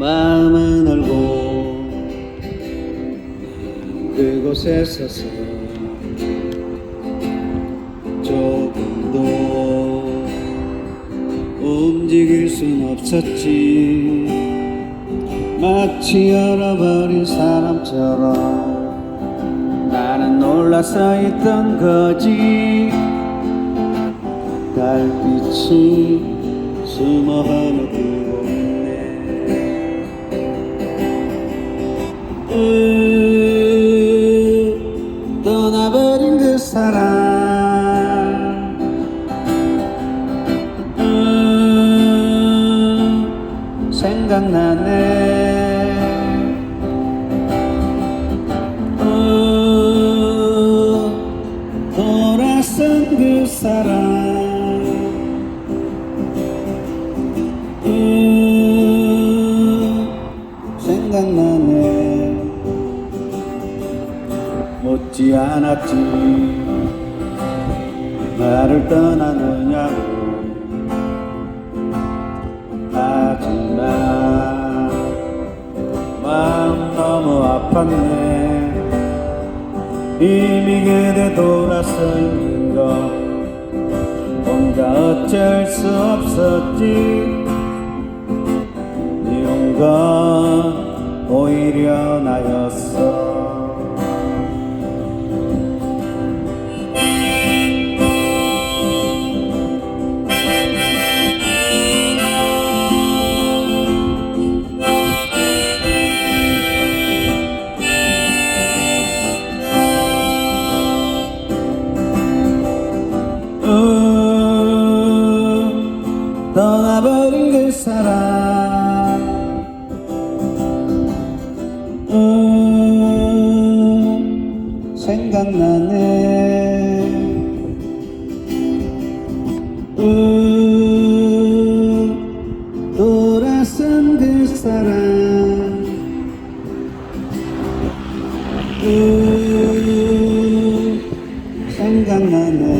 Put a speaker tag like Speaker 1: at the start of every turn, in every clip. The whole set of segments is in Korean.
Speaker 1: 마음은 얼고 그곳에 서서 조금도 움직일 순 없었지. 마치 잃어버린 사람처럼 나는 놀라서 있던 거지. 달빛이 숨어 흐르고 으, 떠나버린 그 사람. 음, 생각나네. 어, 돌아선 그 사람 못지 않았지. 나를 떠나느냐고 하지만 마음 너무 아팠네. 이미 그대 돌아서 있는 거 혼자 어쩔 수 없었지. 미운 건 오히려 나였어 떠나버린 그 사람. 음, 생각나네. 음, 돌아선 그 사람. 음, 생각나네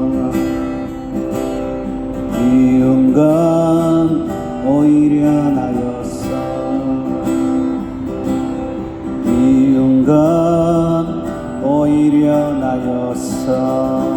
Speaker 1: 오히려 나였어. 미운 건 오히려 나였어